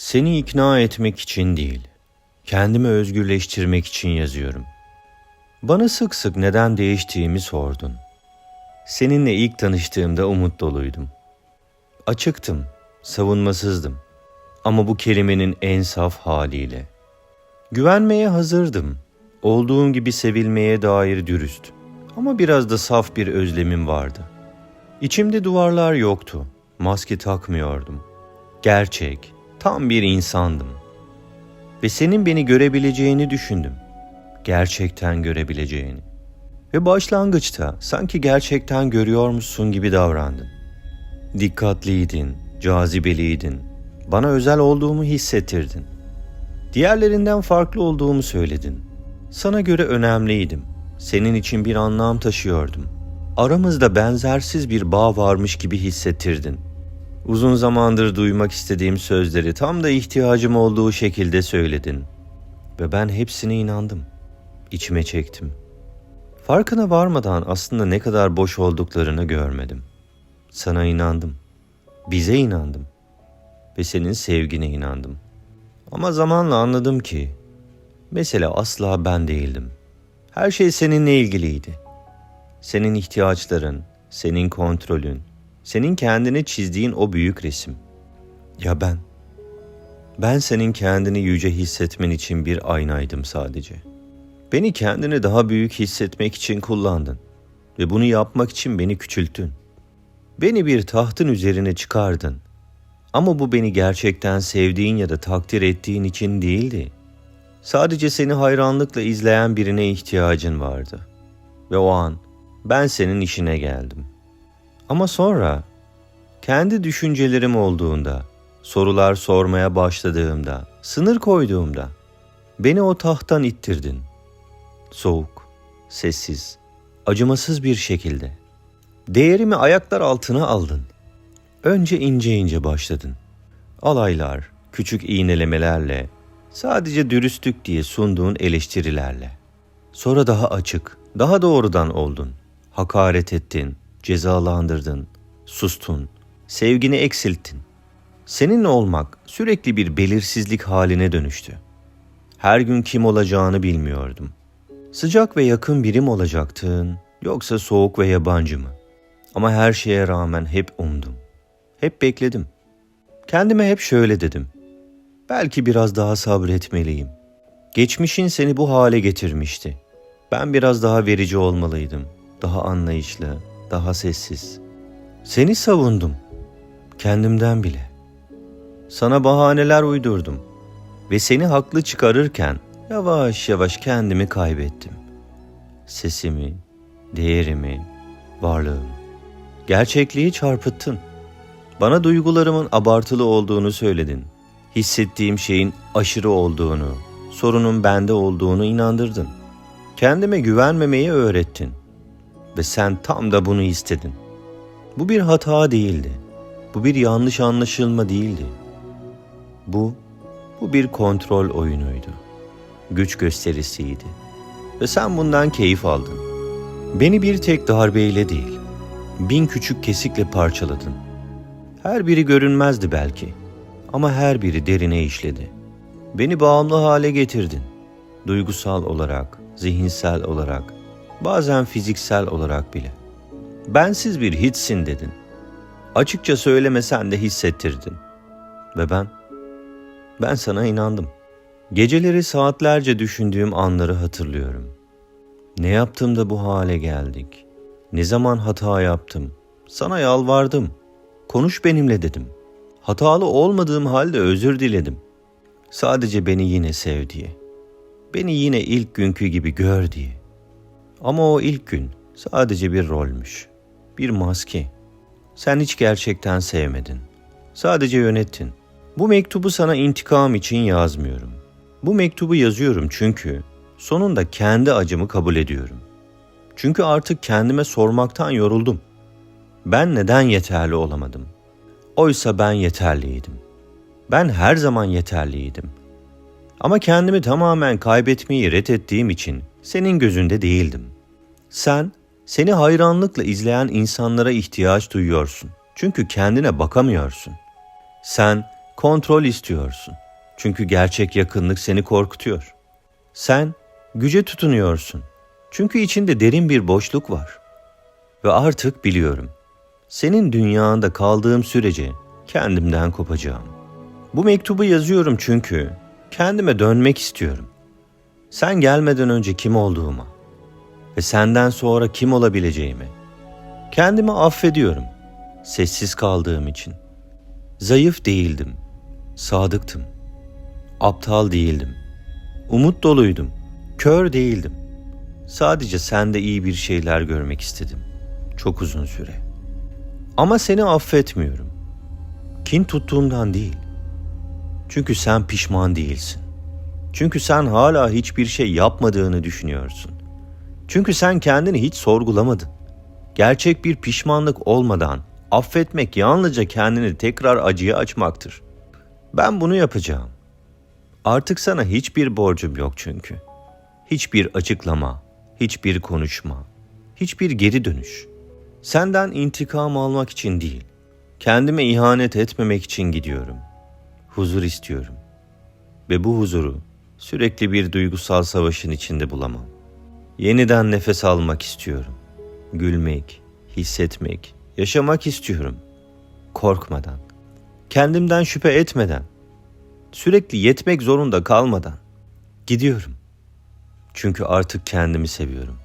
Seni ikna etmek için değil, kendimi özgürleştirmek için yazıyorum. Bana sık sık neden değiştiğimi sordun. Seninle ilk tanıştığımda umut doluydum. Açıktım, savunmasızdım. Ama bu kelimenin en saf haliyle. Güvenmeye hazırdım. Olduğum gibi sevilmeye dair dürüst. Ama biraz da saf bir özlemim vardı. İçimde duvarlar yoktu. Maske takmıyordum. Gerçek, tam bir insandım. Ve senin beni görebileceğini düşündüm. Gerçekten görebileceğini. Ve başlangıçta sanki gerçekten görüyormuşsun gibi davrandın. Dikkatliydin, cazibeliydin. Bana özel olduğumu hissettirdin. Diğerlerinden farklı olduğumu söyledin. Sana göre önemliydim. Senin için bir anlam taşıyordum. Aramızda benzersiz bir bağ varmış gibi hissettirdin. Uzun zamandır duymak istediğim sözleri tam da ihtiyacım olduğu şekilde söyledin. Ve ben hepsine inandım. İçime çektim. Farkına varmadan aslında ne kadar boş olduklarını görmedim. Sana inandım. Bize inandım. Ve senin sevgine inandım. Ama zamanla anladım ki mesele asla ben değildim. Her şey seninle ilgiliydi. Senin ihtiyaçların, senin kontrolün, senin kendine çizdiğin o büyük resim. Ya ben? Ben senin kendini yüce hissetmen için bir aynaydım sadece. Beni kendini daha büyük hissetmek için kullandın ve bunu yapmak için beni küçülttün. Beni bir tahtın üzerine çıkardın. Ama bu beni gerçekten sevdiğin ya da takdir ettiğin için değildi. Sadece seni hayranlıkla izleyen birine ihtiyacın vardı. Ve o an ben senin işine geldim. Ama sonra kendi düşüncelerim olduğunda, sorular sormaya başladığımda, sınır koyduğumda beni o tahttan ittirdin. Soğuk, sessiz, acımasız bir şekilde. Değerimi ayaklar altına aldın. Önce ince ince başladın. Alaylar, küçük iğnelemelerle, sadece dürüstlük diye sunduğun eleştirilerle. Sonra daha açık, daha doğrudan oldun. Hakaret ettin, cezalandırdın, sustun, sevgini eksilttin. Seninle olmak sürekli bir belirsizlik haline dönüştü. Her gün kim olacağını bilmiyordum. Sıcak ve yakın birim olacaktın, yoksa soğuk ve yabancı mı? Ama her şeye rağmen hep umdum. Hep bekledim. Kendime hep şöyle dedim. Belki biraz daha sabretmeliyim. Geçmişin seni bu hale getirmişti. Ben biraz daha verici olmalıydım. Daha anlayışlı, daha sessiz. Seni savundum. Kendimden bile. Sana bahaneler uydurdum. Ve seni haklı çıkarırken yavaş yavaş kendimi kaybettim. Sesimi, değerimi, varlığımı. Gerçekliği çarpıttın. Bana duygularımın abartılı olduğunu söyledin. Hissettiğim şeyin aşırı olduğunu, sorunun bende olduğunu inandırdın. Kendime güvenmemeyi öğrettin. Ve sen tam da bunu istedin. Bu bir hata değildi. Bu bir yanlış anlaşılma değildi. Bu, bu bir kontrol oyunuydu. Güç gösterisiydi. Ve sen bundan keyif aldın. Beni bir tek darbeyle değil, bin küçük kesikle parçaladın. Her biri görünmezdi belki ama her biri derine işledi. Beni bağımlı hale getirdin. Duygusal olarak, zihinsel olarak, bazen fiziksel olarak bile. Bensiz bir hiçsin dedin. Açıkça söylemesen de hissettirdin. Ve ben, ben sana inandım. Geceleri saatlerce düşündüğüm anları hatırlıyorum. Ne yaptım da bu hale geldik? Ne zaman hata yaptım? Sana yalvardım. Konuş benimle dedim. Hatalı olmadığım halde özür diledim. Sadece beni yine sev diye. Beni yine ilk günkü gibi gör diye. Ama o ilk gün sadece bir rolmüş. Bir maske. Sen hiç gerçekten sevmedin. Sadece yönettin. Bu mektubu sana intikam için yazmıyorum. Bu mektubu yazıyorum çünkü sonunda kendi acımı kabul ediyorum. Çünkü artık kendime sormaktan yoruldum. Ben neden yeterli olamadım? Oysa ben yeterliydim. Ben her zaman yeterliydim. Ama kendimi tamamen kaybetmeyi reddettiğim için senin gözünde değildim. Sen, seni hayranlıkla izleyen insanlara ihtiyaç duyuyorsun. Çünkü kendine bakamıyorsun. Sen, Kontrol istiyorsun. Çünkü gerçek yakınlık seni korkutuyor. Sen güce tutunuyorsun. Çünkü içinde derin bir boşluk var. Ve artık biliyorum. Senin dünyanda kaldığım sürece kendimden kopacağım. Bu mektubu yazıyorum çünkü kendime dönmek istiyorum. Sen gelmeden önce kim olduğuma ve senden sonra kim olabileceğimi. Kendimi affediyorum. Sessiz kaldığım için. Zayıf değildim. Sadıktım. Aptal değildim. Umut doluydum. Kör değildim. Sadece sende iyi bir şeyler görmek istedim. Çok uzun süre. Ama seni affetmiyorum. Kin tuttuğumdan değil. Çünkü sen pişman değilsin. Çünkü sen hala hiçbir şey yapmadığını düşünüyorsun. Çünkü sen kendini hiç sorgulamadın. Gerçek bir pişmanlık olmadan affetmek yalnızca kendini tekrar acıya açmaktır. Ben bunu yapacağım. Artık sana hiçbir borcum yok çünkü. Hiçbir açıklama, hiçbir konuşma, hiçbir geri dönüş. Senden intikam almak için değil, kendime ihanet etmemek için gidiyorum. Huzur istiyorum. Ve bu huzuru sürekli bir duygusal savaşın içinde bulamam. Yeniden nefes almak istiyorum. Gülmek, hissetmek, yaşamak istiyorum. Korkmadan, kendimden şüphe etmeden, sürekli yetmek zorunda kalmadan gidiyorum. Çünkü artık kendimi seviyorum.